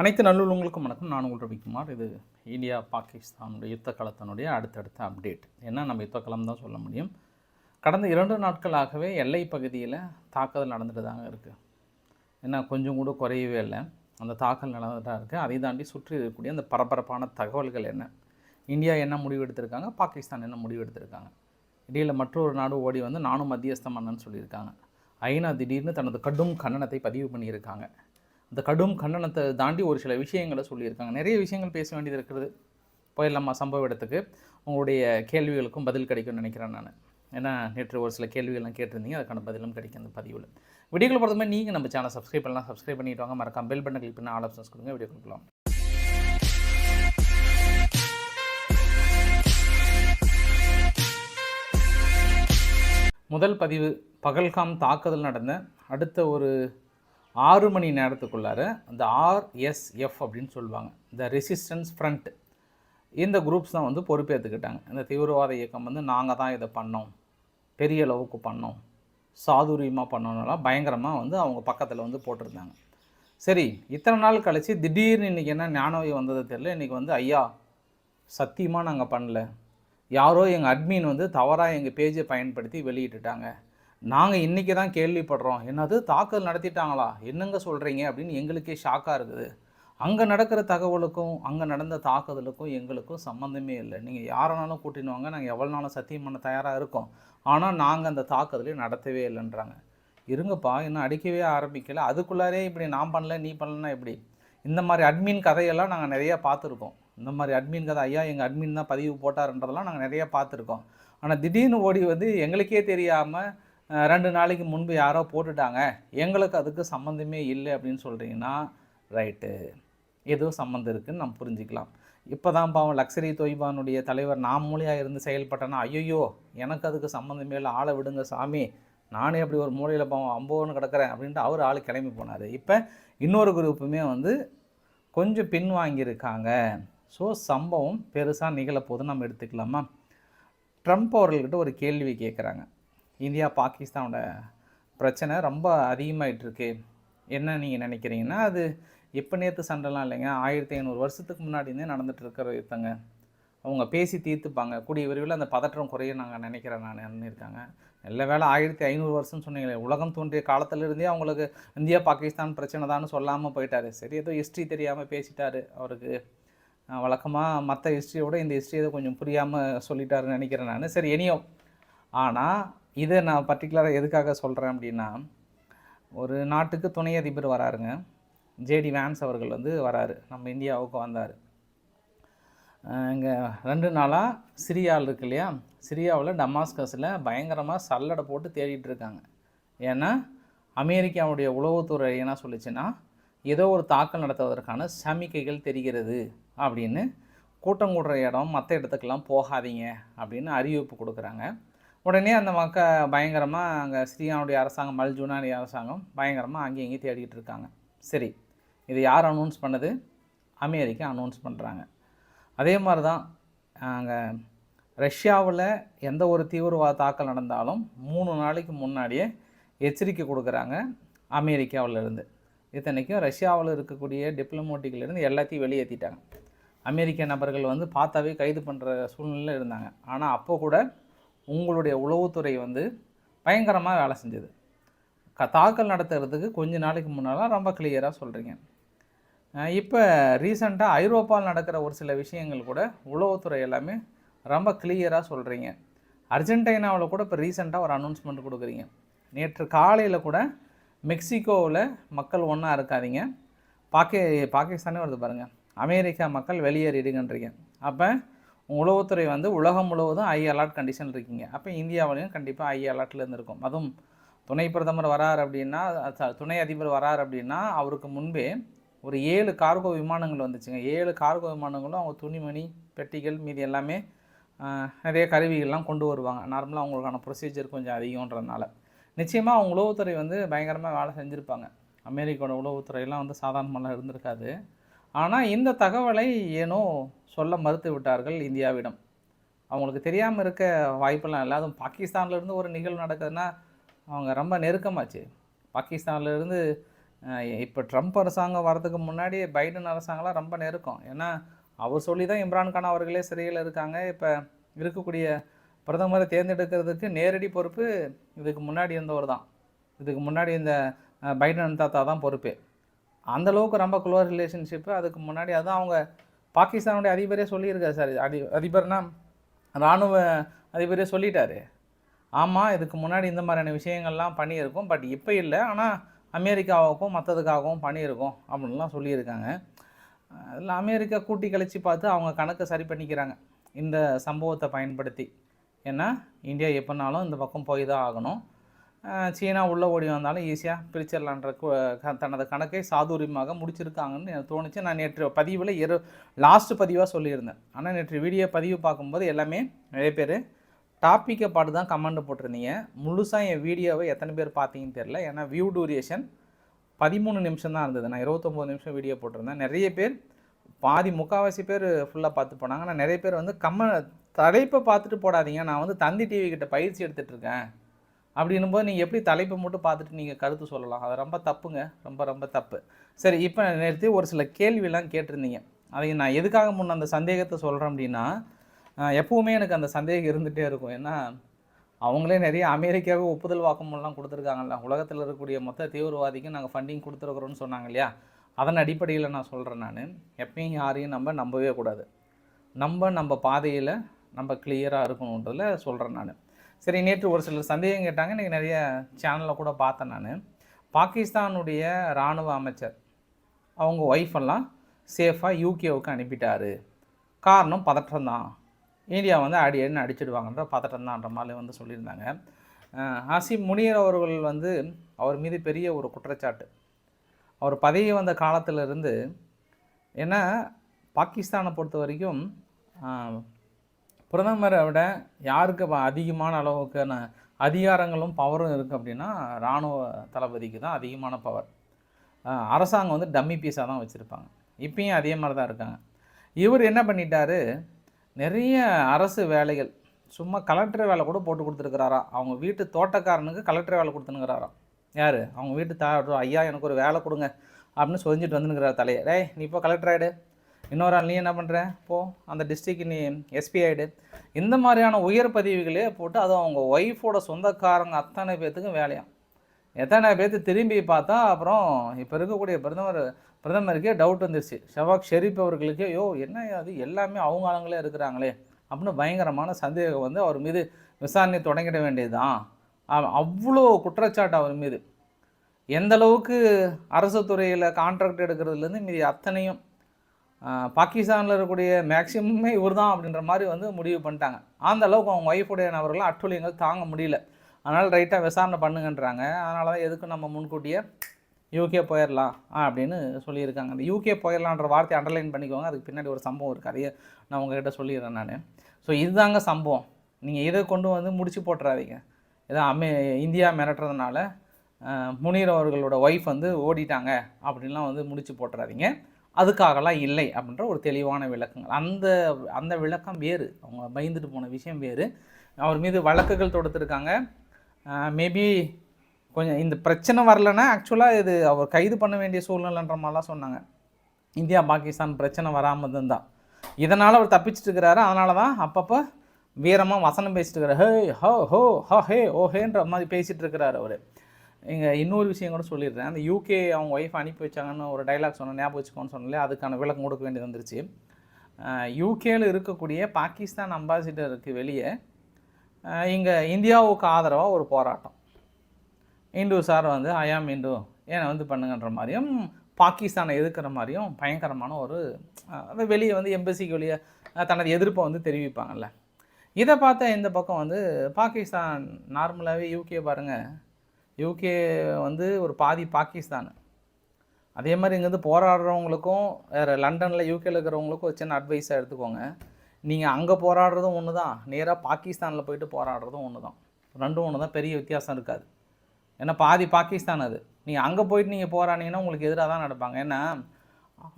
அனைத்து நல்லுள்ளவங்களுக்கும் வணக்கம். நான் உங்கள் ரவிக்குமார். இது இந்தியா பாகிஸ்தானுடைய யுத்த காலத்தினுடைய அடுத்தடுத்த அப்டேட் ஏன்னா நம்ம யுத்த காலம் தான் சொல்ல முடியும். கடந்த இரண்டு நாட்களாகவே எல்லை பகுதியில் தாக்குதல் நடந்துட்டு தாங்க இருக்குது ஏன்னா கொஞ்சம் கூட குறையவே இல்லை. அந்த தாக்கல் நடந்துட்டு தான் இருக்குது அதை தாண்டி சுற்றி இருக்கக்கூடிய அந்த பரபரப்பான தகவல்கள் என்ன? இந்தியா என்ன முடிவு எடுத்திருக்காங்க? பாகிஸ்தான் என்ன முடிவு எடுத்திருக்காங்க? இடையில் மற்றொரு நாடு ஓடி வந்து நானும் மத்தியஸ்தம் பண்ணன்னு சொல்லியிருக்காங்க. ஐநா திடீர்னு தனது கடும் கண்டனத்தை பதிவு பண்ணியிருக்காங்க. இந்த கடும் கண்டனத்தை தாண்டி ஒரு சில விஷயங்களை சொல்லியிருக்காங்க. நிறைய விஷயங்கள் பேச வேண்டியது இருக்கிறது போயிடலாமா சம்பவ இடத்துக்கு? உங்களுடைய கேள்விகளுக்கும் பதில் கிடைக்கும்னு நினைக்கிறேன் நான். ஏன்னா நேற்று ஒரு சில கேள்விகள்லாம் கேட்டிருந்தீங்க. அதுக்கான பதிலும் கிடைக்கும் அந்த பதிவில். வீடியோக்கள் பொறுத்தமே மாதிரி நீங்கள் நம்ம சேனல் சப்ஸ்கிரைப் பண்ணலாம். சப்ஸ்கிரைப் பண்ணிட்டு வாங்க. மறக்காம பெல் பட்டன் கிளிக் பண்ணி ஆல் ஆப்ஷன்ஸ் கொடுங்க. வீடியோ கொடுக்கலாம். முதல் பதிவு பகல்காம் தாக்குதல் நடந்த அடுத்த ஒரு ஆறு மணி நேரத்துக்குள்ளார இந்த ஆர்எஸ்எஃப் அப்படின்னு சொல்லுவாங்க. இந்த ரெசிஸ்டன்ஸ் ஃப்ரண்ட் இந்த குரூப்ஸ் தான் வந்து பொறுப்பேற்றுக்கிட்டாங்க இந்த தீவிரவாத இயக்கம் வந்து நாங்கள் தான் இதை பண்ணோம். பெரிய அளவுக்கு பண்ணோம். சாதுரியமாக பண்ணோம்னாலாம் பயங்கரமாக வந்து அவங்க பக்கத்தில் வந்து போட்டிருந்தாங்க. சரி இத்தனை நாள் கழித்து திடீர்னு இன்றைக்கி என்ன ஞானவை வந்தது தெரியல. இன்றைக்கி வந்து ஐயா சத்தியமாக நாங்கள் பண்ணல. யாரோ எங்கள் அட்மின் வந்து தவறாக எங்கள் பேஜை பயன்படுத்தி வெளியிட்டுட்டாங்க. நாங்கள் இன்றைக்கி தான் கேள்விப்படுறோம். என்னது? தாக்குதல் நடத்திட்டாங்களா? என்னங்க சொல்கிறீங்க அப்படின்னு எங்களுக்கே ஷாக்காக இருக்குது அங்கே நடக்கிற தகவலுக்கும் அங்கே நடந்த தாக்குதலுக்கும் எங்களுக்கும் சம்மந்தமே இல்லை. நீங்கள் யாரனாலும் கூட்டின்னு வாங்க. நாங்கள் எவ்வளோ நாளும் சத்தியம் பண்ண தயாராக இருக்கோம். ஆனால் நாங்கள் அந்த தாக்குதலை நடத்தவே இல்லைன்றாங்க. இருங்கப்பா இன்னும் அடிக்கவே ஆரம்பிக்கல. அதுக்குள்ளாரே இப்படி நான் பண்ணல நீ பண்ணலன்னா எப்படி? இந்த மாதிரி அட்மின் கதையெல்லாம் நாங்கள் நிறையா பார்த்துருக்கோம். இந்த மாதிரி அட்மின் கதை ஐயா எங்கள் அட்மின் தான் பதிவு போட்டாருன்றதெல்லாம் நாங்கள் நிறையா பார்த்துருக்கோம். ஆனால் திடீர்னு ஓடி வந்து எங்களுக்கே தெரியாமல் ரெண்டு நாளைக்கு முன்பு யாரோ போட்டுட்டாங்க. எங்களுக்கு அதுக்கு சம்மந்தமே இல்லை அப்படின்னு சொல்கிறீங்கன்னா ரைட்டு ஏதோ சம்மந்தம் இருக்குதுன்னு நம்ம புரிஞ்சுக்கலாம். இப்போ தான் பாவம் லக்ஸரி தொய்பானுடைய தலைவர் நான் மூலியாக இருந்து செயல்பட்டேன்னா ஐயோ எனக்கு அதுக்கு சம்மந்தமே இல்லை. ஆளை விடுங்க சாமி. நானே அப்படி ஒரு மூலையில் பாவம் அம்போன்னு கிடக்கிறேன் அப்படின்ட்டு அவர் ஆள் கிளம்பி போனார். இப்போ இன்னொரு குரூப்புமே வந்து கொஞ்சம் பின்வாங்கியிருக்காங்க ஸோ சம்பவம் பெருசாக நிகழப்போது நம்ம எடுத்துக்கலாமா? ட்ரம்ப் அவர்கள்கிட்ட ஒரு கேள்வி கேட்குறாங்க இந்தியா பாகிஸ்தானோட பிரச்சனை ரொம்ப அதிகமாயிட்டு இருக்கு என்ன நீங்கள் நினைக்கிறீங்கன்னா அது எப்போ நேற்று சண்டைலாம் இல்லைங்க? ஆயிரத்தி ஐநூறு வருஷத்துக்கு முன்னாடியே நடந்துகிட்டு இருக்கிற யுத்தங்க அவங்க பேசி தீர்த்துப்பாங்க. கூடிய விரைவில் அந்த பதற்றம் குறைய நாங்கள் நினைக்கிறேன் நான். இருக்காங்க. நல்ல வேலை ஆயிரத்தி ஐநூறு வருஷம்னு சொன்னீங்களே உலகம் தோன்றிய காலத்திலிருந்தே அவங்களுக்கு இந்தியா பாகிஸ்தான் பிரச்சனை தான் சொல்லாமல் போயிட்டாரு. சரி ஏதோ ஹிஸ்ட்ரி தெரியாமல் பேசிட்டாரு அவருக்கு. வழக்கமாக மற்ற ஹிஸ்ட்ரியோட இந்த ஹிஸ்ட்ரி ஏதோ கொஞ்சம் புரியாமல் சொல்லிட்டாருன்னு நினைக்கிறேன் நான். சரி இனியும் ஆனால் இதை நான் பர்டிகுலராக எதுக்காக சொல்கிறேன் அப்படின்னா ஒரு நாட்டுக்கு துணை அதிபர் வராருங்க. ஜேடி வேன்ஸ் அவர்கள் வந்து வராரு. நம்ம இந்தியாவுக்கு வந்தார். இங்கே ரெண்டு நாளாக சிரியாவில் இருக்கு இல்லையா? சிரியாவில் டமாஸ்கஸில் பயங்கரமாக சல்லடை போட்டு தேடிட்டு இருக்காங்க. ஏன்னா அமெரிக்காவுடைய உளவுத்துறை என்ன சொல்லிச்சுன்னா ஏதோ ஒரு தாக்கல் நடத்துவதற்கான சமிக்கைகள் தெரிகிறது அப்படின்னு. கூட்டம் கூடுற இடம் மற்ற இடத்துக்கெல்லாம் போகாதீங்க அப்படின்னு அறிவிப்பு கொடுக்குறாங்க. உடனே அந்த மக்க பயங்கரமாக அங்கே ஸ்ரீகானுடைய அரசாங்கம் மல் ஜூனானி அரசாங்கம் பயங்கரமாக அங்கேயும் இங்கேயும் தேடிக்கிட்டு இருக்காங்க. சரி இது யார் அனௌன்ஸ் பண்ணது? அமெரிக்கா அனௌன்ஸ் பண்ணுறாங்க அதே மாதிரி தான் அங்கே ரஷ்யாவில் எந்த ஒரு தீவிரவாத தாக்கல் நடந்தாலும் மூணு நாளைக்கு முன்னாடியே எச்சரிக்கை கொடுக்குறாங்க அமெரிக்காவிலேருந்து இத்தனைக்கும் ரஷ்யாவில் இருக்கக்கூடிய டிப்ளமோட்டிக்கிலேருந்து எல்லாத்தையும் வெளியேற்றிட்டாங்க அமெரிக்க நபர்கள் வந்து பார்த்தாவே கைது பண்ணுற சூழ்நிலையில் இருந்தாங்க. ஆனால் அப்போ கூட உங்களுடைய உளவுத்துறை வந்து பயங்கரமாக வேலை செஞ்சது. க தாக்கல் நடத்துறதுக்கு கொஞ்ச நாளைக்கு முன்னால் ரொம்ப கிளியராக சொல்கிறீங்க இப்போ ரீசண்டாக ஐரோப்பாவில் நடக்கிற ஒரு சில விஷயங்கள் கூட உளவுத்துறை எல்லாமே ரொம்ப கிளியராக சொல்கிறீங்க அர்ஜென்டினாவில் கூட இப்போ ரீசெண்டாக ஒரு அனௌன்ஸ்மெண்ட் கொடுக்குறீங்க. நேற்று காலையில் கூட மெக்சிகோவில் மக்கள் ஒன்றா இருக்காதீங்க. பாக்கி பாகிஸ்தானே வருது பாருங்கள் அமெரிக்கா மக்கள் வெளியேறிடுங்கன்றீங்க. அப்போ உளவுத்துறை வந்து உலகம் முழுவதும் ஐ அலர்ட் கண்டிஷன் இருக்கீங்க. அப்போ இந்தியாவிலையும் கண்டிப்பாக ஐ அலர்ட்டில் இருந்திருக்கும். அதுவும் துணை பிரதமர் வரார் அப்படின்னா துணை அதிபர் வரார் அப்படின்னா அவருக்கு முன்பே ஒரு ஏழு கார்கோ விமானங்கள் வந்துச்சுங்க. ஏழு கார்கோ விமானங்களும் அவங்க துணிமணி பெட்டிகள் மீதி எல்லாமே நிறைய கருவிகள்லாம் கொண்டு வருவாங்க. நார்மலாக அவங்களுக்கான ப்ரொசீஜர் கொஞ்சம் அதிகன்றதுனால நிச்சயமாக அவங்க உளவுத்துறை வந்து பயங்கரமாக வேலை செஞ்சுருப்பாங்க. அமெரிக்காவோட உளவுத்துறையெல்லாம் வந்து சாதாரணமாக இருந்திருக்காது. ஆனால் இந்த தகவலை ஏனோ சொல்ல மறுத்து விட்டார்கள் இந்தியாவிடம். அவங்களுக்கு தெரியாமல் இருக்க வாய்ப்பெல்லாம் இல்லை. அதுவும் பாகிஸ்தான்லேருந்து ஒரு நிகழ்வு நடக்குதுன்னா அவங்க ரொம்ப நெருக்கமாச்சு. பாகிஸ்தான்லேருந்து இப்போ ட்ரம்ப் அரசாங்கம் வரதுக்கு முன்னாடி பைடன் அரசாங்கம்லாம் ரொம்ப நெருக்கம். ஏன்னா அவர் சொல்லி தான் இம்ரான்கான் அவர்களே சிறையில் இருக்காங்க. இப்போ இருக்கக்கூடிய பிரதமரை தேர்ந்தெடுக்கிறதுக்கு நேரடி பொறுப்பு இதுக்கு முன்னாடி இருந்தவர் தான் இதுக்கு முன்னாடி இந்த பைடன் தாத்தா தான் பொறுப்பு. அந்த அளவுக்கு ரொம்ப க்ளோஸ் ரிலேஷன்ஷிப்பு அதுக்கு முன்னாடி அதான் அவங்க பாகிஸ்தானுடைய அதிபரே சொல்லியிருக்காரு சார். அதி அதிபர்னா இராணுவ அதிபரே சொல்லிட்டாரு. ஆமாம் இதுக்கு முன்னாடி இந்த மாதிரியான விஷயங்கள்லாம் பண்ணியிருக்கோம். பட் இப்போ இல்லை. ஆனால் அமெரிக்காவுக்கும் மற்றதுக்காகவும் பண்ணியிருக்கோம் அப்படின்லாம் சொல்லியிருக்காங்க. அதில் அமெரிக்கா கூட்டி கழித்து பார்த்து அவங்க கணக்கை சரி பண்ணிக்கிறாங்க. இந்த சம்பவத்தை பயன்படுத்தி. ஏன்னா இந்தியா எப்போனாலும் இந்த பக்கம் போய் தான் ஆகணும். சீனா உள்ளே ஓடி வந்தாலும் ஈஸியாக பிரிச்சிடலான்ற க- தனது கணக்கை சாதுரியமாக முடிச்சிருக்காங்கன்னு எனக்கு தோணுச்சு. நான் நேற்று பதிவில் இரு லாஸ்ட்டு பதிவாக சொல்லியிருந்தேன். ஆனால் நேற்று வீடியோ பதிவு பார்க்கும்போது எல்லாமே நிறைய பேர் டாப்பிக்கை பாட்டு தான் கமெண்ட் போட்டிருந்தீங்க. முழுசாக என் வீடியோவை எத்தனை பேர் பார்த்தீங்கன்னு தெரில ஏன்னா வியூ டூரியேஷன் பதிமூணு நிமிஷம் தான் இருந்தது. நான் இருபத்தொம்போது நிமிஷம் வீடியோ போட்டிருந்தேன். நிறைய பேர் பாதி முக்கால்வாசி பேர் ஃபுல்லாக பார்த்து போனாங்க. ஆனால் நிறைய பேர் வந்து கம்ம தலைப்பை பார்த்துட்டு போடாதீங்க. நான் வந்து தந்தி டிவி கிட்ட பயிற்சி எடுத்துகிட்ருக்கேன் அப்படின்னும் போது நீங்கள் எப்படி தலைப்பை மட்டும் பார்த்துட்டு நீங்கள் கருத்து சொல்லலாம். அது ரொம்ப தப்புங்க. ரொம்ப ரொம்ப தப்பு. சரி இப்போ நேற்று ஒரு சில கேள்வியெல்லாம் கேட்டிருந்தீங்க. அதை நான் எதுக்காக முன்ன அந்த சந்தேகத்தை சொல்கிறேன் அப்படின்னா எப்போவுமே எனக்கு அந்த சந்தேகம் இருந்துகிட்டே இருக்கும். ஏன்னா அவங்களே நிறைய அமெரிக்காவே ஒப்புதல் வாக்குமூலம் கொடுத்துருக்காங்கல்ல. உலகத்தில் இருக்கக்கூடிய மொத்த தீவிரவாதிக்கும் நாங்கள் ஃபண்டிங் கொடுத்துருக்குறோன்னு சொன்னாங்க இல்லையா? அதன் அடிப்படையில் நான் சொல்கிறேன் நான். எப்பயும் யாரையும் நம்ம நம்பவே கூடாது. நம்ம நம்ம பாதையில் நம்ம கிளியராக இருக்கணுன்றதில் சொல்கிறேன் நான். சரி நேற்று ஒரு சிலர் சந்தேகம் கேட்டாங்க. இன்றைக்கி நிறைய சேனலில் கூட பார்த்தேன் நான். பாகிஸ்தானுடைய இராணுவ அமைச்சர் அவங்க ஒய்ஃப் எல்லாம் சேஃபாக யூகேவுக்கு அனுப்பிட்டார். காரணம் பதற்றம் தான் இந்தியா வந்து அடி அடின்னு அடிச்சிடுவாங்கன்ற பதட்டம் தான்ற மாதிரி வந்து சொல்லியிருந்தாங்க. அஹ் ஹசீம் முனியர் அவர்கள் வந்து அவர் மீது பெரிய ஒரு குற்றச்சாட்டு. அவர் பதவி வந்த காலத்திலிருந்து ஏன்னா பாகிஸ்தானை பொறுத்த வரைக்கும் பிரதமரை விட யாருக்கு அதிகமான அளவுக்கான அதிகாரங்களும் பவரும் இருக்குது அப்படின்னா இராணுவ தளபதிக்கு தான் அதிகமான பவர். அரசாங்கம் வந்து டம்மி பீஸாக தான் வச்சுருப்பாங்க. இப்பயும் அதே மாதிரி தான் இருக்காங்க. இவர் என்ன பண்ணிட்டாரு? நிறைய அரசு வேலைகள் சும்மா கலெக்டர் வேலை கூட போட்டு கொடுத்துருக்குறாரா? அவங்க வீட்டு தோட்டக்காரனுக்கு கலெக்டர் வேலை கொடுத்துனுங்கிறாராம் யார்? அவங்க வீட்டு தா ஐயா எனக்கு ஒரு வேலை கொடுங்க அப்படின்னு சொல்லிட்டு வந்துனுக்கிறார் தலையை. டேய் நீ இப்போ கலெக்டர் ஆகிடு இன்னொரு ஆள் நீ என்ன பண்ணுற போ. அந்த டிஸ்ட்ரிக்கு நீ எஸ்பி ஆகிடு இந்த மாதிரியான உயர் பதவிகளே போட்டு அதுவும் அவங்க ஒய்ஃபோட சொந்தக்காரங்க அத்தனை பேர்த்துக்கும் வேலையாம் எத்தனை பேர்த்து திரும்பி பார்த்தா அப்புறம் இப்போ இருக்கக்கூடிய பிரதமர் பிரதமருக்கே டவுட் வந்துருச்சு. ஷவாக் ஷெரீப் அவர்களுக்கே யோ என்ன அது? எல்லாமே அவங்க ஆளுங்களே இருக்கிறாங்களே. அப்படின்னு பயங்கரமான சந்தேகம் வந்து அவர் மீது விசாரணை தொடங்கிட வேண்டியதுதான். அவ்வளோ குற்றச்சாட்டு அவர் மீது. எந்த அளவுக்கு அரசு துறையில் கான்ட்ராக்ட் எடுக்கிறதுலேருந்து மீதி அத்தனையும் பாகிஸ்தானில் இருக்கக்கூடிய மேக்சிமமே இவர் தான் அப்படின்ற மாதிரி வந்து முடிவு பண்ணிட்டாங்க. அந்த அளவுக்கு அவங்க ஒய்ஃபுடைய நபர்கள் அட்டுழியங்கள் தாங்க முடியல. அதனால் ரைட்டாக விசாரணை பண்ணுங்கன்றாங்க. அதனால தான் எதுக்கு நம்ம முன்கூட்டியே யூகே போயிடலாம் அப்படின்னு சொல்லியிருக்காங்க. அந்த யூகே போயிடலான்ற வார்த்தையை அண்டர்லைன் பண்ணிக்கோங்க. அதுக்கு பின்னாடி ஒரு சம்பவம் இருக்குது அதையே நான் உங்ககிட்ட சொல்லிடுறேன் நான். ஸோ இதுதாங்க சம்பவம். நீங்கள் இதை கொண்டு வந்து முடிச்சு போட்டுறாதீங்க. ஏதோ அமே இந்தியா மிரட்டுறதுனால முனீர் அவர்களோட ஒய்ஃப் வந்து ஓடிட்டாங்க அப்படின்லாம் வந்து முடிச்சு போட்டுறாதீங்க. அதுக்காகலாம் இல்லை அப்படின்ற ஒரு தெளிவான விளக்கங்கள். அந்த அந்த விளக்கம் வேறு. அவங்க பயந்துட்டு போன விஷயம் வேறு. அவர் மீது வழக்குகள் தொடுத்துருக்காங்க. மேபி கொஞ்சம் இந்த பிரச்சனை வரலன்னா ஆக்சுவலாக இது அவர் கைது பண்ண வேண்டிய சூழ்நிலைன்ற மாதிரிலாம் சொன்னாங்க. இந்தியா பாகிஸ்தான் பிரச்சனை வராமல் இருந்தால் இதனால் அவர் தப்பிச்சிட்டு இருக்கிறாரு. அதனால தான் அப்பப்போ வீரமாக வசனம் பேசிட்டு இருக்கிறார். ஹே ஹோ ஹோ ஹோ ஹே ஓ ஹேன்ற மாதிரி பேசிகிட்டு இருக்கிறாரு அவர். இங்கே இன்னொரு விஷயம் கூட சொல்லிடுறேன். அந்த யூகே அவங்க ஒய்ஃப் அனுப்பி வச்சாங்கன்னு ஒரு டைலாக் சொன்ன ஞாபகம் வச்சுக்கோன்னு சொன்னாலே அதுக்கான விளக்கம் கொடுக்க வேண்டியது வந்துருச்சு. யூகேயில் இருக்கக்கூடிய பாகிஸ்தான் அம்பாசிடருக்கு வெளியே இங்கே இந்தியாவுக்கு ஆதரவாக ஒரு போராட்டம். இந்து சார் வந்து ஐயாம் இந்து ஏனை வந்து பண்ணுங்கன்ற மாதிரியும் பாகிஸ்தானை எதிர்க்கிற மாதிரியும் பயங்கரமான ஒரு வெளியே வந்து எம்பசிக்கு வெளியே தனது எதிர்ப்பை வந்து தெரிவிப்பாங்கல்ல. இதை பார்த்த இந்த பக்கம் வந்து பாகிஸ்தான் நார்மலாகவே யூகே பாருங்கள் யூகே வந்து ஒரு பாதி பாகிஸ்தான். அதே மாதிரி இங்கேருந்து போராடுறவங்களுக்கும் வேறு லண்டனில் யூகேல இருக்கிறவங்களுக்கும் ஒரு சின்ன அட்வைஸாக எடுத்துக்கோங்க. நீங்கள் அங்கே போராடுறதும் ஒன்று தான் நேராக பாகிஸ்தானில் போயிட்டு போராடுறதும் ஒன்று தான் ரெண்டும் ஒன்று தான் பெரிய வித்தியாசம் இருக்காது. ஏன்னா பாதி பாகிஸ்தான் அது. நீங்கள் அங்கே போயிட்டு நீங்கள் போராடினீங்கன்னா உங்களுக்கு எதிராக தான் நடப்பாங்க. ஏன்னா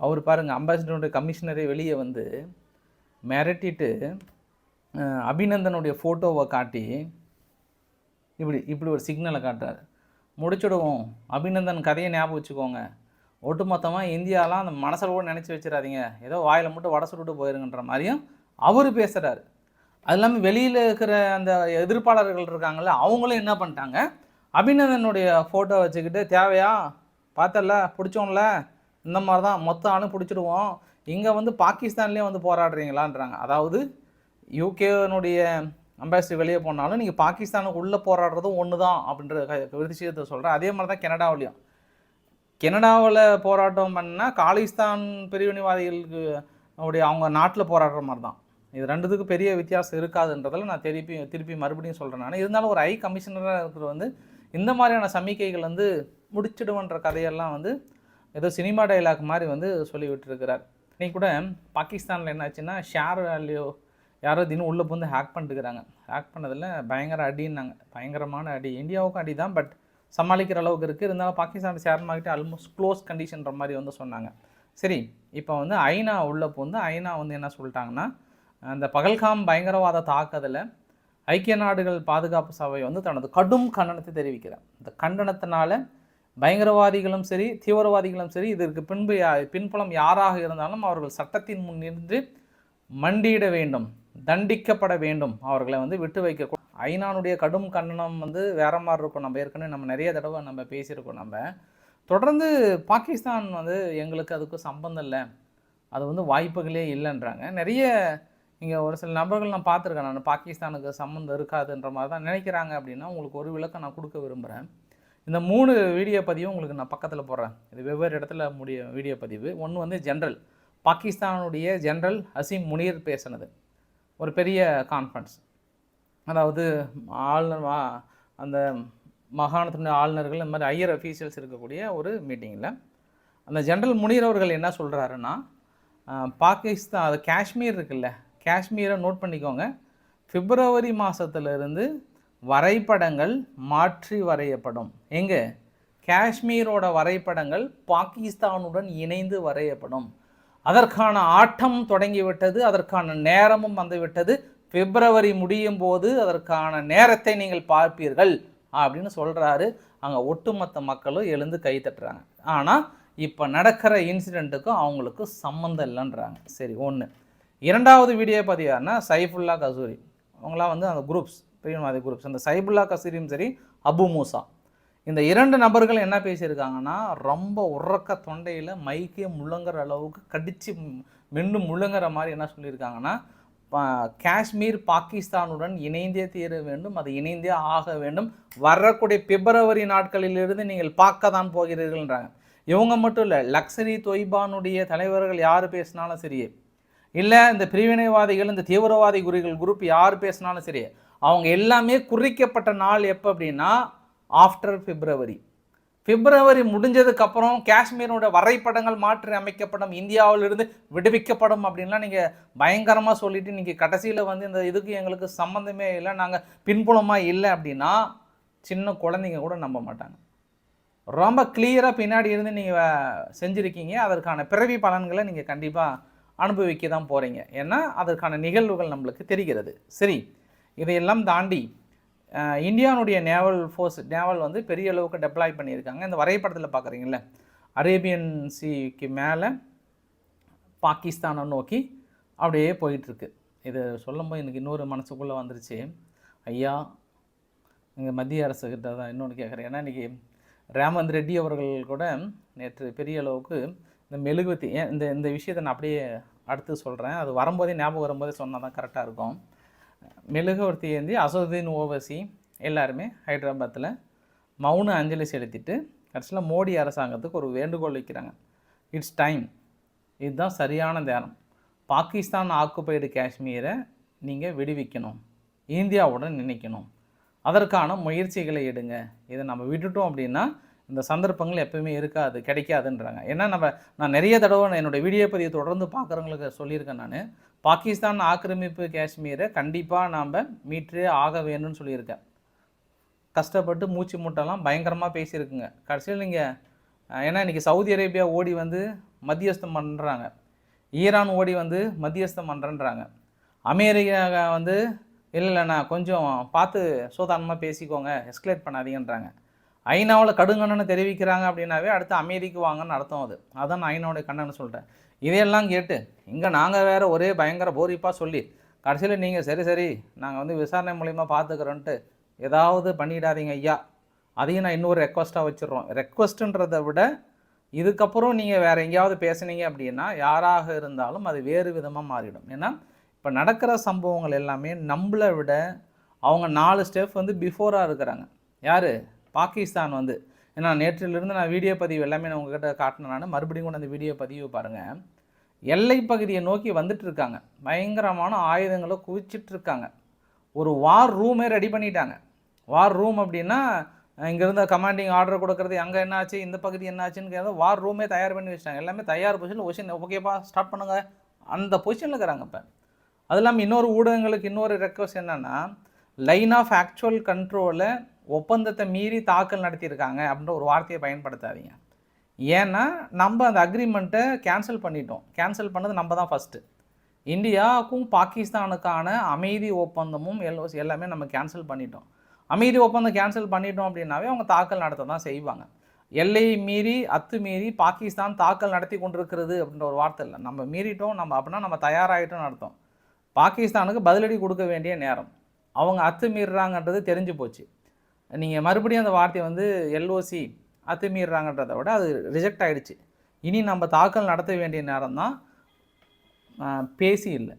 அவர் பாருங்கள் அம்பாசிடருடைய கமிஷனரே வெளியே வந்து மிரட்டிட்டு அபிநந்தனுடைய ஃபோட்டோவை காட்டி இப்படி இப்படி ஒரு சிக்னலை காட்டுறாரு. முடிச்சுடுவோம் அபிநந்தன் கதையை ஞாபகம் வச்சுக்கோங்க. ஒட்டுமொத்தமாக இந்தியாலாம் அந்த மனசில் கூட நினச்சி வச்சிடாதீங்க ஏதோ வாயில் மட்டும் வடை சுட்டுட்டு போயிருங்கன்ற மாதிரியும் அவர் பேசுகிறாரு அது இல்லாமல் வெளியில் இருக்கிற அந்த எதிர்ப்பாளர்கள் இருக்காங்கல்ல அவங்களும் என்ன பண்ணிட்டாங்க? அபிநந்தனுடைய ஃபோட்டோ வச்சுக்கிட்டு தேவையா? பார்த்தல பிடிச்சோம்ல? இந்த மாதிரி தான் மொத்த ஆளும் பிடிச்சிடுவோம். இங்கே வந்து பாகிஸ்தான்லேயே வந்து போராடுறீங்களான்றாங்க. அதாவது யூகேனுடைய அம்பாசிடர் வெளியே போனாலும் நீங்கள் பாகிஸ்தானுக்கு உள்ளே போராடுறதும் ஒன்று தான் அப்படின்ற க- விஷயத்தை சொல்கிறேன் அதே மாதிரி தான் கனடாவிலையும். கனடாவில் போராட்டம் பண்ணால் காலிஸ்தான் பிரிவினைவாதிகளுக்கு உடைய அவங்க நாட்டில் போராடுற மாதிரி தான் இது ரெண்டுத்துக்கு பெரிய வித்தியாசம் இருக்காதுன்றதில் நான் திருப்பி திருப்பி மறுபடியும் சொல்கிறேன் நான். இருந்தாலும் ஒரு ஐ கமிஷனராக இருக்கிற வந்து இந்த மாதிரியான சமிக்கைகள் வந்து முடிச்சிடுவன்ற கதையெல்லாம் வந்து ஏதோ சினிமா டைலாக் மாதிரி வந்து சொல்லிவிட்டுருக்கிறார். இன்றைக்கி கூட பாகிஸ்தானில் என்னாச்சுன்னா ஷேர் வேல்யூ யாரோ தினம் உள்ளே வந்து ஹேக் பண்ணிட்டுக்கிறாங்க ஹேக் பண்ணதில் பயங்கர அடின்னாங்க. பயங்கரமான அடி. இந்தியாவுக்கும் அடி தான் பட் சமாளிக்கிற அளவுக்கு இருக்குது. இருந்தாலும் Pakistan share market almost close கண்டிஷன்ற மாதிரி வந்து சொன்னாங்க. சரி இப்போ வந்து ஐநா உள்ளே வந்து ஐநா வந்து என்ன சொல்லிட்டாங்கன்னா அந்த பகல்காம் பயங்கரவாத தாக்குதலில் ஐக்கிய நாடுகள் பாதுகாப்பு சபை வந்து தனது கடும் கண்டனத்தை தெரிவிக்கிறார். இந்த கண்டனத்தினால பயங்கரவாதிகளும் சரி தீவிரவாதிகளும் சரி இதற்கு பின்பு யா- பின்புலம் யாராக இருந்தாலும் அவர்கள் சட்டத்தின் முன் நின்று மண்டியிட வேண்டும். தண்டிக்கப்பட வேண்டும். அவர்களை வந்து விட்டு வைக்க ஐநானுடைய கடும் கண்டனம் வந்து வேற மாதிரி இருக்கும். நம்ம ஏற்கனவே நம்ம நிறைய தடவை நம்ம பேசியிருக்கோம் நம்ம. தொடர்ந்து பாகிஸ்தான் வந்து எங்களுக்கு அதுக்கு சம்பந்தம் இல்லை. அது வந்து வாய்ப்புகளே இல்லைன்றாங்க. நிறைய இங்கே ஒரு சில நபர்கள் நான் பார்த்துருக்கேன். நான் பாகிஸ்தானுக்கு சம்மந்தம் இருக்காதுன்ற மாதிரி தான் நினைக்கிறாங்க அப்படின்னா உங்களுக்கு ஒரு விளக்கம் நான் கொடுக்க விரும்புகிறேன் இந்த மூணு வீடியோ பதிவும் உங்களுக்கு நான் பக்கத்தில் போடுறேன். இது வெவ்வேறு இடத்துல முடிய வீடியோ பதிவு. ஒன்று வந்து ஜென்ரல். பாகிஸ்தானுடைய ஜென்ரல் அசீம் முனீர் பேசினது. ஒரு பெரிய கான்ஃபரன்ஸ் அதாவது ஆளுநர் அந்த மாகாணத்தினுடைய ஆளுநர்கள் இந்த மாதிரி ஐயர் அஃபீஷியல்ஸ் இருக்கக்கூடிய ஒரு மீட்டிங்கில் அந்த ஜென்ரல் முனீர் அவர்கள் என்ன சொல்கிறாருன்னா பாகிஸ்தான் அது காஷ்மீர் இருக்குல்ல காஷ்மீரை நோட் பண்ணிக்கோங்க. பிப்ரவரி மாதத்துலேருந்து வரைபடங்கள் மாற்றி வரையப்படும். எங்கே? காஷ்மீரோட வரைபடங்கள் பாகிஸ்தானுடன் இணைந்து வரையப்படும். அதற்கான ஆட்டம் தொடங்கிவிட்டது அதற்கான நேரமும் வந்துவிட்டது. பிப்ரவரி முடியும் போது அதற்கான நேரத்தை நீங்கள் பார்ப்பீர்கள் அப்படின்னு சொல்கிறாரு அங்கே ஒட்டுமொத்த மக்களும் எழுந்து கை தட்டுறாங்க. ஆனால் இப்போ நடக்கிற இன்சிடெண்ட்டுக்கும் அவங்களுக்கு சம்மந்தம் இல்லைன்றாங்க. சரி ஒன்று இரண்டாவது வீடியோ பதிவாருன்னா சைஃபுல்லா கசூரி. அவங்களாம் வந்து அந்த குரூப்ஸ் பிரியன்வாதி குரூப்ஸ் அந்த சைபுல்லா கசூரியும் சரி அபு மூசா. இந்த இரண்டு நபர்கள் என்ன பேசியிருக்காங்கன்னா ரொம்ப உறக்க தொண்டையில் மைக்கே முழங்குற அளவுக்கு கடித்து மென்று முழுங்குற மாதிரி என்ன சொல்லியிருக்காங்கன்னா பா- காஷ்மீர் பாகிஸ்தானுடன் இணைந்தே தீர வேண்டும் அது இணைந்தே ஆக வேண்டும். வரக்கூடிய பிப்ரவரி நாட்களிலிருந்து நீங்கள் பார்க்க தான் போகிறீர்கள்ன்றாங்க. இவங்க மட்டும் இல்லை லக்ஸரி தொய்பானுடைய தலைவர்கள் யார் பேசினாலும் சரி இல்லை இந்த பிரிவினைவாதிகள் இந்த தீவிரவாதி குறிகள் குரூப் யார் பேசினாலும் சரி அவங்க எல்லாமே குறிக்கப்பட்ட நாள் எப்போ அப்படின்னா ஆஃப்டர் பிப்ரவரி. பிப்ரவரி முடிஞ்சதுக்கப்புறம் காஷ்மீரோட வரைபடங்கள் மாற்றி அமைக்கப்படும் இந்தியாவிலிருந்து விடுவிக்கப்படும் அப்படின்லாம் நீங்கள் பயங்கரமாக சொல்லிவிட்டு நீங்கள் கடைசியில் வந்து இந்த இதுக்கு எங்களுக்கு சம்மந்தமே இல்லை நாங்கள் பின்புலமாக இல்லை அப்படின்னா சின்ன குழந்தைங்க கூட நம்ப மாட்டாங்க. ரொம்ப கிளியராக பின்னாடி இருந்து நீங்கள் செஞ்சுருக்கீங்க அதற்கான பிறவி பலன்களை நீங்கள் கண்டிப்பாக அனுபவிக்க தான் போகிறீங்க ஏன்னா அதற்கான நிகழ்வுகள் நம்மளுக்கு தெரிகிறது. சரி இதையெல்லாம் தாண்டி இந்தியாவுடைய இந்தியானுடைய நேவல் ஃபோர்ஸ் நேவல் வந்து பெரிய அளவுக்கு டெப்ளாய் பண்ணியிருக்காங்க. இந்த வரைபடத்தில் பார்க்குறீங்கள அரேபியன் சீக்கு மேலே பாகிஸ்தானை நோக்கி அப்படியே போயிட்டுருக்கு. இது சொல்லும்போது எனக்கு இன்னொரு மனசுக்குள்ளே வந்துருச்சு. ஐயா இங்கே மத்திய அரசுக்கிட்ட தான் இன்னொன்று கேட்குறேன் ஏன்னா இன்றைக்கி ராமந்த் ரெட்டி அவர்கள் கூட நேற்று பெரிய அளவுக்கு இந்த மெழுகுவத்தி இந்த இந்த விஷயத்தை நான் அப்படியே அடுத்து சொல்கிறேன் அது வரும்போதே ஞாபகம் வரும்போதே சொன்னால் தான் கரெக்டாக இருக்கும். மெழுகுவர்த்தி ஏந்தி அசதுதீன் ஓவசி எல்லாருமே ஹைதராபாத்தில் மௌன அஞ்சலி செலுத்திட்டு கடைசியில் மோடி அரசாங்கத்துக்கு ஒரு வேண்டுகோள் வைக்கிறாங்க. இட்ஸ் டைம் இதுதான் சரியான நேரம். பாகிஸ்தான் ஆக்குபைடு காஷ்மீரை நீங்கள் விடுவிக்கணும். இந்தியாவுடன் நினைக்கணும் அதற்கான முயற்சிகளை எடுங்க. இதை நம்ம விட்டுட்டோம் அப்படின்னா இந்த சந்தர்ப்பங்கள் எப்பவுமே இருக்காது கிடைக்காதுன்றாங்க. ஏன்னா நம்ம நான் நிறைய தடவை நான் என்னோட வீடியோ பதிவை தொடர்ந்து பார்க்குறவங்களுக்கு சொல்லியிருக்கேன் நான். பாகிஸ்தான் ஆக்கிரமிப்பு காஷ்மீரை கண்டிப்பாக நாம் மீட்டே ஆக வேணும்னு சொல்லியிருக்கேன். கஷ்டப்பட்டு மூச்சு முட்டெல்லாம் பயங்கரமாக பேசியிருக்குங்க. கடைசியில் நீங்கள் ஏன்னா இன்றைக்கி சவுதி அரேபியா ஓடி வந்து மத்தியஸ்தம் பண்ணுறாங்க ஈரான் ஓடி வந்து மத்தியஸ்தம் பண்ணுறேன்றாங்க அமெரிக்கா வந்து இல்லை இல்லைண்ணா கொஞ்சம் பார்த்து சோதானமாக பேசிக்கோங்க எஸ்கலேட் பண்ணாதீங்கன்றாங்க. ஐநாவில் கடுங்கண்ணன்னு தெரிவிக்கிறாங்க அப்படின்னாவே அடுத்து அமெரிக்கு வாங்கன்னு அர்த்தம் அது. அதான் நான் ஐநாவுடைய கண்ணன்னு சொல்கிறேன் இதையெல்லாம் கேட்டு இங்கே நாங்கள் வேறு ஒரே பயங்கர போரிப்பாக சொல்லி கடைசியில் நீங்கள் சரி சரி நாங்கள் வந்து விசாரணை மூலிமா பார்த்துக்குறோன்ட்டு ஏதாவது பண்ணிடாதீங்க ஐயா. அதையும் நான் இன்னொரு ரெக்வஸ்ட்டாக வச்சுருவோம் ரெக்வஸ்ட்டுன்றதை விட இதுக்கப்புறம் நீங்கள் வேறு எங்கேயாவது பேசுனீங்க அப்படின்னா யாராக இருந்தாலும் அது வேறு விதமாக மாறிடும். ஏன்னா இப்போ நடக்கிற சம்பவங்கள் எல்லாமே நம்மளை விட அவங்க நாலு ஸ்டெப் வந்து பிஃபோராக இருக்கிறாங்க. யார்? பாகிஸ்தான் வந்து. ஏன்னா நேற்றிலிருந்து நான் வீடியோ பதிவு எல்லாமே நான் உங்ககிட்ட காட்டினேன் நான். மறுபடியும் கூட அந்த வீடியோ பதிவு பாருங்கள் எல்லை பகுதியை நோக்கி வந்துட்டு இருக்காங்க பயங்கரமான ஆயுதங்களை குவிச்சிட்டு இருக்காங்க ஒரு வார் ரூமே ரெடி பண்ணிட்டாங்க. வார் ரூம் அப்படின்னா இங்கேருந்து கமாண்டிங் ஆர்டர் கொடுக்குறது அங்கே என்னாச்சு இந்த பகுதி என்னாச்சுன்னு கேட்க வார் ரூமே தயார் பண்ணி வச்சிட்டாங்க. எல்லாமே தயார் பொசிஷன் பொசிஷன் ஓகேப்பா ஸ்டார்ட் பண்ணுங்கள் அந்த பொசிஷனில் இருக்கிறாங்க இப்போ. அது இல்லாமல் இன்னொரு ஊடகங்களுக்கு இன்னொரு ரெக்வஸ்ட் என்னென்னா லைன் ஆஃப் ஆக்சுவல் கண்ட்ரோலை ஒப்பந்தத்தை மீறி தாக்கல் நடத்தியிருக்காங்க அப்படின்ற ஒரு வார்த்தையை பயன்படுத்தாதீங்க. ஏன்னா நம்ம அந்த அக்ரிமெண்ட்டை கேன்சல் பண்ணிட்டோம். கேன்சல் பண்ணது நம்ம தான் ஃபஸ்ட்டு இந்தியாவுக்கும் பாகிஸ்தானுக்கான அமைதி ஒப்பந்தமும் எல்ஓசி எல்லாமே நம்ம கேன்சல் பண்ணிட்டோம். அமைதி ஒப்பந்தம் கேன்சல் பண்ணிட்டோம் அப்படின்னாவே அவங்க தாக்கல் நடத்த தான் செய்வாங்க. எல்லையை மீறி அத்து மீறி பாகிஸ்தான் தாக்கல் நடத்தி கொண்டிருக்கிறது அப்படின்ற ஒரு வார்த்தை இல்லை. நம்ம மீறிட்டோம் நம்ம அப்படின்னா நம்ம தயாராகிட்டோம்னு அர்த்தம். பாகிஸ்தானுக்கு பதிலடி கொடுக்க வேண்டிய நேரம். அவங்க அத்து மீறுறாங்கன்றது தெரிஞ்சு போச்சு. நீங்கள் மறுபடியும் அந்த வார்த்தையை வந்து எல்ஓசி அத்துமீறாங்கன்றதை விட அது ரிஜெக்ட் ஆகிடுச்சு இனி நம்ம தாக்கல் நடத்த வேண்டிய நேரம் தான் பேசி இல்லை.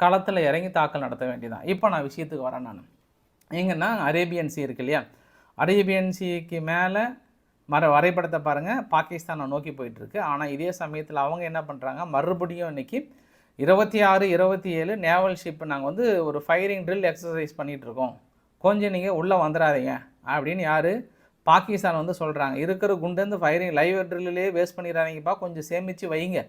களத்தில் இறங்கி தாக்கல் நடத்த வேண்டியதான் இப்போ நான் விஷயத்துக்கு வரேன் நான். எங்கன்னா அரேபியன் சி இருக்கு இல்லையா? அரேபியன் சிக்கு மேலே மர வரைபடத்தை பாருங்கள் பாகிஸ்தானை நோக்கி போயிட்டுருக்கு. ஆனால் இதே சமயத்தில் அவங்க என்ன பண்ணுறாங்க மறுபடியும் இன்றைக்கி இருபத்தி ஆறு இருபத்தி ஏழு நேவல் ஷிப் நாங்கள் வந்து ஒரு ஃபயரிங் ட்ரில் எக்ஸசைஸ் பண்ணிகிட்ருக்கோம் கொஞ்சம் நீங்கள் உள்ளே வந்துடாதீங்க அப்படின்னு யார்? பாகிஸ்தான் வந்து சொல்கிறாங்க இருக்கிற குண்டு ஃபயரிங் லைவ் ட்ரில்லே வேஸ்ட் பண்ணிடாதீங்கப்பா கொஞ்சம் சேமித்து வைங்க.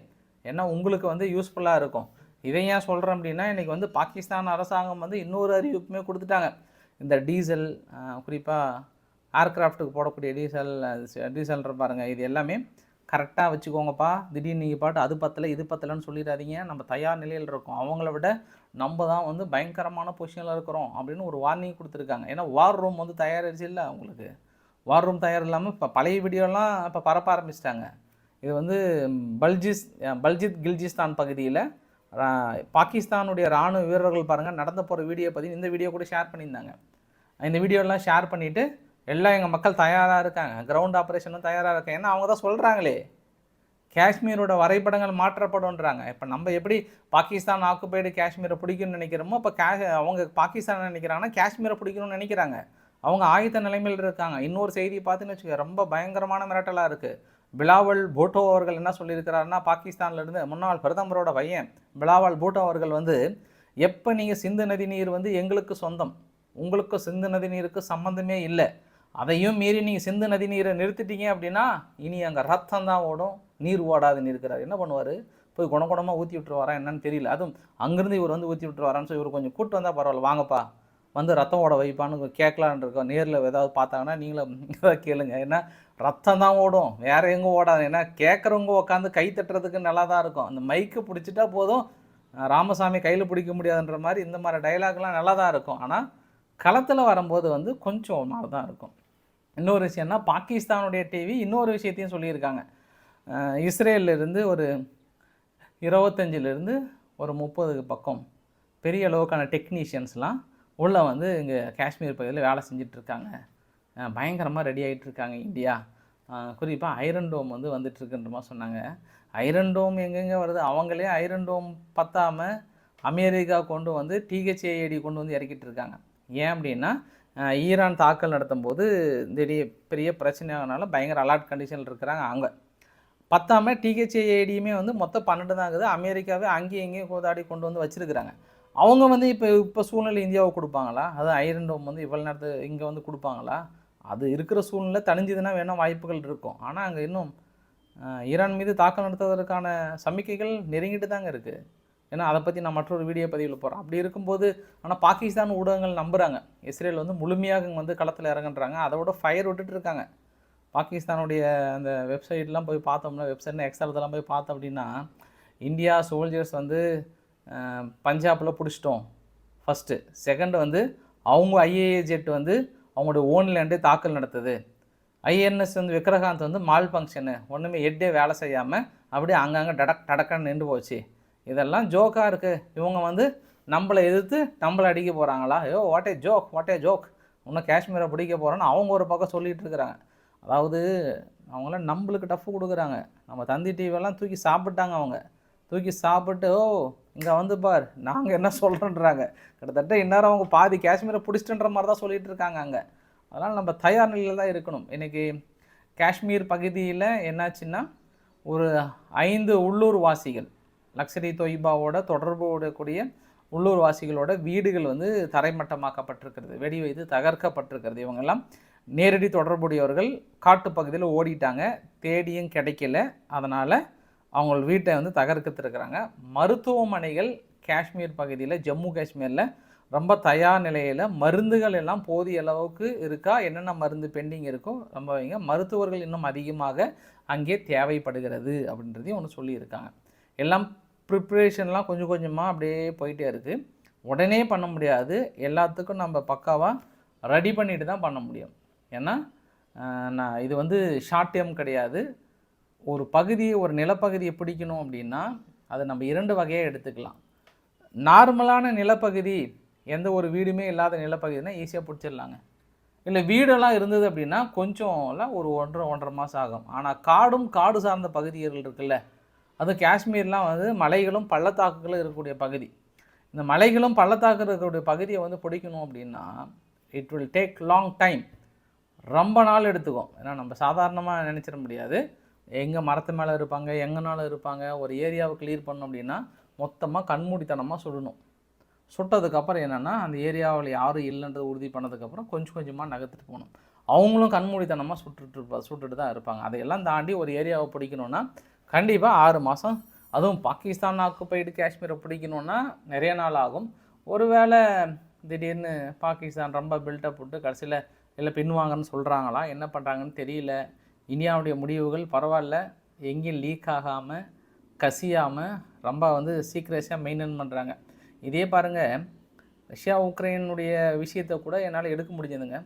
ஏன்னா உங்களுக்கு வந்து யூஸ்ஃபுல்லாக இருக்கும். இதை ஏன் சொல்கிறேன் அப்படின்னா இன்றைக்கி வந்து பாகிஸ்தான் அரசாங்கம் வந்து இன்னொரு அறிவிப்புமே கொடுத்துட்டாங்க. இந்த டீசல் குறிப்பாக ஏர்க்ராஃப்ட்டுக்கு போடக்கூடிய டீசல் டீசல்ன்ற பாருங்கள் இது எல்லாமே கரெக்டாக வச்சுக்கோங்கப்பா. திடீர்னு நீங்கள் பாட்டு அது பத்தலை இது பத்தலைன்னு சொல்லிடாதீங்க நம்ம தயார் நிலையில் இருக்கோம். அவங்கள விட நம்ம தான் வந்து பயங்கரமான பொசிஷனில் இருக்கிறோம் அப்படின்னு ஒரு வார்னிங் கொடுத்துருக்காங்க. ஏன்னா வார் ரூம் வந்து தயாரிச்சு இல்லை அவங்களுக்கு. வார் ரூம் தயார் இல்லாமல் இப்போ பழைய வீடியோலாம் இப்போ பரப்ப ஆரம்பிச்சிட்டாங்க. இது வந்து பல்ஜிஸ் பல்ஜித் கில்ஜிஸ்தான் பகுதியில் பாகிஸ்தானுடைய இராணுவ வீரர்கள் பாருங்கள் நடந்த போகிற வீடியோ பற்றி இந்த வீடியோ கூட ஷேர் பண்ணியிருந்தாங்க. இந்த வீடியோலாம் ஷேர் பண்ணிவிட்டு எல்லாம் எங்கள் மக்கள் தயாராக இருக்காங்க. கிரவுண்ட் ஆப்ரேஷனும் தயாராக இருக்காங்க. ஏன்னா அவங்க தான் சொல்கிறாங்களே காஷ்மீரோட வரைபடங்கள் மாற்றப்படும்ன்றாங்க. இப்போ நம்ம எப்படி பாகிஸ்தான் ஆக்குபைடு காஷ்மீரை பிடிக்கும்னு நினைக்கிறோமோ இப்போ கே அவங்க பாகிஸ்தான் நினைக்கிறாங்கன்னா காஷ்மீரை பிடிக்கணும்னு நினைக்கிறாங்க. அவங்க ஆயுத நிலைமையில் இருக்காங்க. இன்னொரு செய்தி பார்த்துன்னு வச்சுக்க ரொம்ப பயங்கரமான மிரட்டலாக இருக்குது பிலாவல் பூட்டோ அவர்கள் என்ன சொல்லியிருக்கிறாருன்னா பாகிஸ்தான்லேருந்து முன்னாள் பிரதமரோட பையன் பிலாவல் பூட்டோ அவர்கள் வந்து எப்போ நீங்கள் சிந்து நதி நீர் வந்து எங்களுக்கு சொந்தம்? உங்களுக்கு சிந்து நதி நீருக்கு சம்மந்தமே இல்லை. அதையும் மீறி நீங்கள் சிந்து நதி நீரை நிறுத்திட்டீங்க அப்படின்னா இனி அங்கே ரத்தம் தான் ஓடும் நீர் ஓடாதுன்னு இருக்கிறார். என்ன பண்ணுவார்? போய் குணகுணமாக ஊற்றி விட்டுருவாரா என்னன்னு தெரியல. அதுவும் அங்கேருந்து இவர் வந்து ஊற்றி விட்டுருவாரான்னு சொல்லி இவர் கொஞ்சம் கூட்டு வந்தால் பரவாயில்ல. வாங்கப்பா வந்து ரத்தம் ஓட வைப்பான்னு கேட்கலான் இருக்கோம். நேரில் ஏதாவது பார்த்தாங்கன்னா நீங்களும் கேளுங்க. ஏன்னா ரத்தம் தான் ஓடும் வேறு எங்கே ஓடாது. ஏன்னா கேட்குறவங்க உட்காந்து கை தட்டுறதுக்கு நல்லா தான் இருக்கும். அந்த மைக்கு பிடிச்சிட்டா போதும் ராமசாமி கையில் பிடிக்க முடியாதுன்ற மாதிரி இந்த மாதிரி டைலாக்லாம் நல்லா தான் இருக்கும். ஆனால் களத்தில் வரும்போது வந்து கொஞ்சம் நல்லா தான் இருக்கும். இன்னொரு விஷயம்னா பாகிஸ்தானுடைய டிவி இன்னொரு விஷயத்தையும் சொல்லியிருக்காங்க. இஸ்ரேலிருந்து ஒரு இருபத்தஞ்சிலிருந்து ஒரு முப்பதுக்கு பக்கம் பெரிய அளவுக்கான டெக்னீஷியன்ஸ்லாம் உள்ளே வந்து இங்கே காஷ்மீர் பகுதியில் வேலை செஞ்சிட்ருக்காங்க. பயங்கரமாக ரெடி ஆகிட்டுருக்காங்க இந்தியா. குறிப்பாக ஐரன் டோம் வந்து வந்துட்டுருக்குன்ற மாதிரி சொன்னாங்க. ஐரன் டோம் எங்கெங்கே வருது? அவங்களே ஐரன் டோம் பத்தாமல் அமெரிக்கா கொண்டு வந்து டிஹெச்ஏஐடி கொண்டு வந்து இறக்கிட்டு இருக்காங்க ஏன் அப்படின்னா ஈரான் தாக்கல் நடத்தும் போது திடீர் பெரிய பிரச்சனையாகனால பயங்கர அலர்ட் கண்டிஷனில் இருக்கிறாங்க அங்கே பத்தாமல் டிஹெச்ஏடியுமே வந்து மொத்தம் பன்னெண்டு தான் இருக்குது. அமெரிக்காவே அங்கேயும் இங்கேயும் கோதாடி கொண்டு வந்து வச்சுருக்குறாங்க. அவங்க வந்து இப்போ இப்போ சூழ்நிலை இந்தியாவுக்கு கொடுப்பாங்களா? அது ஐரன் டோம் வந்து இவ்வளோ நேரத்து இங்கே வந்து கொடுப்பாங்களா? அது இருக்கிற சூழ்நிலை தணிஞ்சதுன்னா வேணால் வாய்ப்புகள் இருக்கும். ஆனால் அங்கே இன்னும் ஈரான் மீது தாக்கல் நடத்துவதற்கான சமிக்கைகள் நெருங்கிட்டு தாங்க இருக்குது ஏன்னா அதை பற்றி நான் மற்றொரு வீடியோ பதிவில் போகிறேன் அப்படி இருக்கும்போது ஆனால் பாகிஸ்தான் ஊடகங்கள் நம்புகிறாங்க இஸ்ரேல் வந்து முழுமையாக வந்து களத்தில் இறங்குன்றாங்க. அதை விட ஃபயர் விட்டுட்டு இருக்காங்க. பாகிஸ்தானுடைய அந்த வெப்சைட்லாம் போய் பார்த்தோம்னா வெப்சைட்னா எக்ஸலத்தெல்லாம் போய் பார்த்தோம் அப்படின்னா இந்தியா சோல்ஜர்ஸ் வந்து பஞ்சாபில் பிடிச்சிட்டோம். ஃபஸ்ட்டு செகண்டு வந்து அவங்க ஐஏஏ ஜெட் வந்து அவங்களுடைய ஓன் லேண்டே தாக்கல் நடத்துது. ஐஎன்எஸ் வந்து விக்ரகாந்த் வந்து மால் ஃபங்க்ஷனு ஒன்றுமே எட்டே வேலை செய்யாமல் அப்படியே அங்கங்கே டடக் டடக்கன்னு நின்று போச்சு. இதெல்லாம் ஜோக்காக இருக்குது இவங்க வந்து நம்மளை எதிர்த்து நம்மளை அடிக்க போகிறாங்களா ஐயோ what a joke what a joke இன்னும் காஷ்மீரை பிடிக்க போகிறோன்னு அவங்க ஒரு பக்கம் சொல்லிகிட்டு இருக்கிறாங்க. அதாவது அவங்களாம் நம்மளுக்கு டஃப் கொடுக்குறாங்க. நம்ம தந்தி டிவியெல்லாம் தூக்கி சாப்பிட்டாங்க அவங்க. தூக்கி சாப்பிட்டு ஓ இங்கே வந்து பார் நாங்கள் என்ன சொல்கிறோன்றாங்க கிட்டத்தட்ட இந்நேரம் அவங்க பாதி காஷ்மீரை பிடிச்சிட்டுன்ற மாதிரி தான் சொல்லிகிட்டு இருக்காங்க அங்கே. அதனால் நம்ம தயார் நிலையில் தான் இருக்கணும். இன்றைக்கி காஷ்மீர் பகுதியில் என்னாச்சுன்னா ஒரு ஐந்து உள்ளூர் வாசிகள் லக்ஸரி தொய்பாவோட தொடர்பு கூடிய உள்ளூர் வாசிகளோட வீடுகள் வந்து தரைமட்டமாக்கப்பட்டிருக்கிறது. வெடி வைத்து தகர்க்கப்பட்டிருக்கிறது. இவங்கெல்லாம் நேரடி தொடர்புடையவர்கள். காட்டுப்பகுதியில் ஓடிட்டாங்க. தேடியும் கிடைக்கல. அதனால் அவங்க வீட்டை வந்து தகர்க்கத்துருக்குறாங்க. மருத்துவமனைகள் காஷ்மீர் பகுதியில் ஜம்மு காஷ்மீரில் ரொம்ப தயார் நிலையில் மருந்துகள் எல்லாம் போதிய அளவுக்கு இருக்கா? என்னென்ன மருந்து பெண்டிங் இருக்கோ ரொம்ப வைங்க மருத்துவர்கள் இன்னும் அதிகமாக அங்கே தேவைப்படுகிறது அப்படின்றதையும் ஒன்று சொல்லியிருக்காங்க. எல்லாம் ப்ரிப்ரேஷன்லாம் கொஞ்சம் கொஞ்சமாக அப்படியே போயிட்டே இருக்குது உடனே பண்ண முடியாது. எல்லாத்துக்கும் நம்ம பக்காவாக ரெடி பண்ணிட்டு தான் பண்ண முடியும். ஏன்னா நான் இது வந்து ஷார்ட் டேர்ம் கிடையாது. ஒரு பகுதியை ஒரு நிலப்பகுதியை பிடிக்கணும் அப்படின்னா அதை நம்ம இரண்டு வகையாக எடுத்துக்கலாம். நார்மலான நிலப்பகுதி எந்த ஒரு வீடுமே இல்லாத நிலப்பகுதினா ஈஸியாக பிடிச்சிடலாங்க. இல்லை வீடெல்லாம் இருந்தது அப்படின்னா கொஞ்சம்லாம் ஒரு ஒன்றரை ஒன்றரை மாதம் ஆகும். ஆனால் காடும் காடு சார்ந்த பகுதிகள் இருக்குல்ல அது காஷ்மீர்லாம் வந்து மலைகளும் பள்ளத்தாக்குகளும் இருக்கக்கூடிய பகுதி. இந்த மலைகளும் பள்ளத்தாக்கு இருக்கக்கூடிய பகுதியை வந்து பிடிக்கணும் அப்படின்னா it will take long time ரொம்ப நாள் எடுத்துக்கும். ஏன்னா நம்ம சாதாரணமாக நினச்சிட முடியாது. எங்கே மரத்து மேலே இருப்பாங்க எங்கேனாலும் இருப்பாங்க ஒரு ஏரியாவை கிளியர் பண்ணோம் அப்படின்னா மொத்தமாக கண்மூடித்தனமாக சுடணும். சுட்டதுக்கப்புறம் என்னென்னா அந்த ஏரியாவில் யாரும் இல்லைன்றது உறுதி பண்ணதுக்கப்புறம் கொஞ்சம் கொஞ்சமாக நகர்த்துட்டு போகணும். அவங்களும் கண்மூடித்தனமாக சுட்டுட்டு சுட்டுட்டு தான் இருப்பாங்க. அதையெல்லாம் தாண்டி ஒரு ஏரியாவை பிடிக்கணுன்னா கண்டிப்பாக ஆறு மாதம் அதுவும் பாகிஸ்தான் ஆக்குப்பைடு காஷ்மீரை பிடிக்கணுன்னா நிறைய நாள் ஆகும். ஒருவேளை திடீர்னு பாகிஸ்தான் ரொம்ப பில்டப் விட்டு கடைசியில் இல்லை பின்வாங்கன்னு சொல்கிறாங்களா என்ன பண்ணுறாங்கன்னு தெரியல. இந்தியாவுடைய முடிவுகள் பரவாயில்ல. எங்கேயும் லீக் ஆகாமல் கசியாமல் ரொம்ப வந்து சீக்ரெஸாக மெயின்டைன் பண்ணுறாங்க இதே பாருங்கள் ரஷ்யா உக்ரைனுடைய விஷயத்தை கூட என்னால் எடுக்க முடிஞ்சதுங்க.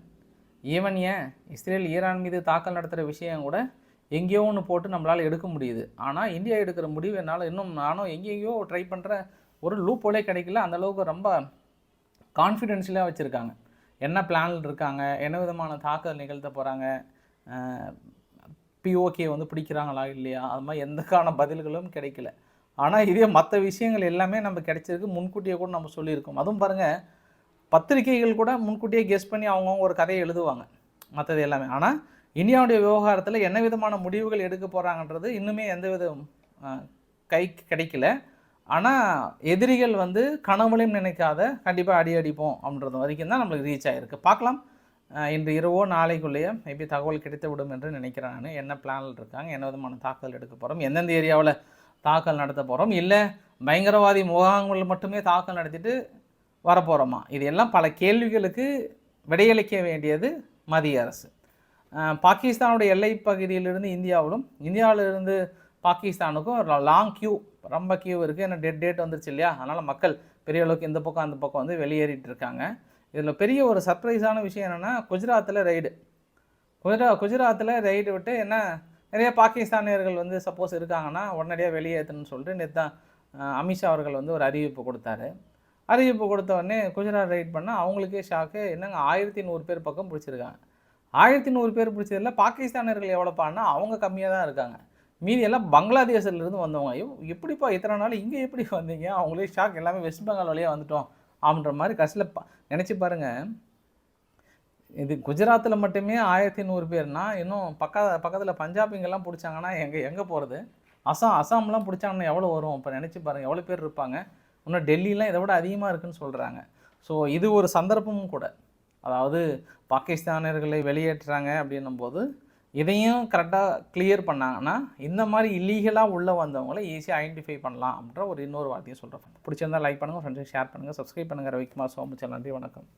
ஈவன் ஏன் இஸ்ரேல் ஈரான் மீது தாக்கல் நடத்துகிற விஷயம் கூட எங்கேயோ ஒன்று போட்டு நம்மளால் எடுக்க முடியுது. ஆனால் இந்தியா எடுக்கிற முடிவு என்னால் இன்னும் நானும் எங்கேயோ ட்ரை பண்ணுற ஒரு லூப் போலே கிடைக்கல அந்தளவுக்கு ரொம்ப கான்ஃபிடென்ஷியலாக வச்சுருக்காங்க. என்ன பிளானில் இருக்காங்க? என்ன விதமான தாக்குதல் நிகழ்த்த போகிறாங்க பிஓகே வந்து பிடிக்கிறாங்களா இல்லையா? அது மாதிரி எந்தக்கான பதில்களும் கிடைக்கல. ஆனால் இதே மற்ற விஷயங்கள் எல்லாமே நம்ம கிடைச்சிருக்கு. முன்கூட்டியே கூட நம்ம சொல்லியிருக்கோம். அதுவும் பாருங்கள் பத்திரிகைகள் கூட முன்கூட்டியே கெஸ் பண்ணி அவங்கவுங்க ஒரு கதையை எழுதுவாங்க. மற்றது எல்லாமே. ஆனால் இந்தியாவுடைய விவகாரத்தில் என்ன விதமான முடிவுகள் எடுக்க போகிறாங்கன்றது இன்னுமே எந்த விதம் கை கிடைக்கல. ஆனால் எதிரிகள் வந்து கனவுலையும் நினைக்காத கண்டிப்பாக அடி அடிப்போம் அப்படின்றது வரைக்கும் தான் நம்மளுக்கு ரீச் ஆகிருக்கு பார்க்கலாம். இன்று இரவோ நாளைக்குள்ளேயே மேபி தகவல் கிடைத்து விடும் என்று நினைக்கிறேன் நான். என்ன பிளானில் இருக்காங்க என்ன விதமான தாக்கல் எடுக்க போகிறோம் எந்தெந்த ஏரியாவில் தாக்கல் நடத்த போகிறோம் இல்லை பயங்கரவாதி முகாம்கள் மட்டுமே தாக்கல் நடத்திட்டு வரப்போகிறோமா இது எல்லாம் பல கேள்விகளுக்கு விடையளிக்க வேண்டியது மத்திய அரசு. பாகிஸ்தானுடைய எல்லை பகுதியிலிருந்து இந்தியாவிலும் இந்தியாவிலிருந்து பாகிஸ்தானுக்கும் லாங் கியூ ரொம்ப கியூ இருக்குது ஏன்னா டேட் டேட் வந்துருச்சு இல்லையா? அதனால் மக்கள் பெரிய அளவுக்கு இந்த பக்கம் அந்த பக்கம் வந்து வெளியேறிட்டு இருக்காங்க. இதில் பெரிய ஒரு சர்ப்ரைஸான விஷயம் என்னென்னா குஜராத்தில் ரைடு குஜரா குஜராத்தில் ரைடு விட்டு என்ன நிறைய பாகிஸ்தானியர்கள் வந்து சப்போஸ் இருக்காங்கன்னா உடனடியாக வெளியேற்றணும்னு சொல்லிட்டு நேற்று தான் அமித்ஷா அவர்கள் வந்து ஒரு அறிவிப்பு கொடுத்தாரு. அறிவிப்பு கொடுத்த உடனே குஜராத் ரைட் பண்ணால் அவங்களுக்கே ஷாக்கு என்னங்க ஆயிரத்தி நூறு பேர் பக்கம் பிடிச்சிருக்காங்க. ஆயிரத்தி நூறு பேர் பிடிச்சதில் பாகிஸ்தானியர்கள் எவ்வளோப்பான்னா அவங்க கம்மியாக தான் இருக்காங்க. மீதி எல்லாம் பங்களாதேஷிலேருந்து வந்தவங்க. ஐயோ எப்படிப்பா இத்தனை நாள் இங்கே எப்படி வந்தீங்க? அவங்களே ஷாக் எல்லாமே வெஸ்ட் பெங்கால் வழியாக வந்துட்டோம் அப்படின்ற மாதிரி கஷ்டில் பா நினச்சி பாருங்கள் இது குஜராத்தில் மட்டுமே ஆயிரத்தி நூறு பேர்னா இன்னும் பக்க பக்கத்தில் பஞ்சாபிங்கெல்லாம் பிடிச்சாங்கன்னா எங்கே எங்கே போகிறது அசாம் அசாம்லாம் பிடிச்சாங்கன்னா எவ்வளோ வரும்? இப்போ நினச்சி பாருங்கள் எவ்வளோ பேர் இருப்பாங்க? இன்னும் டெல்லிலாம் இதை விட அதிகமாக இருக்குதுன்னு சொல்கிறாங்க ஸோ இது ஒரு சந்தர்ப்பமும் கூட. அதாவது பாகிஸ்தானியர்களை வெளியேற்றுறாங்க அப்படின்னும் போது இதையும் கரெக்டாக கிளியர் பண்ணாங்கன்னா இந்த மாதிரி இல்லீகலாக உள்ளே வந்தவங்கள ஈஸியாக ஐடென்டிஃபை பண்ணலாம் அப்படின்ற ஒரு இன்னொரு வார்த்தையும் சொல்கிறேன் பிடிச்சிருந்தால் லைக் பண்ணுங்கள் ஃப்ரெண்ட்ஸுக்கு ஷேர் பண்ணுங்கள் சப்ஸ்கிரைப் பண்ணுங்கள் ரவிக்குமார் சோமச்சல் நன்றி வணக்கம்.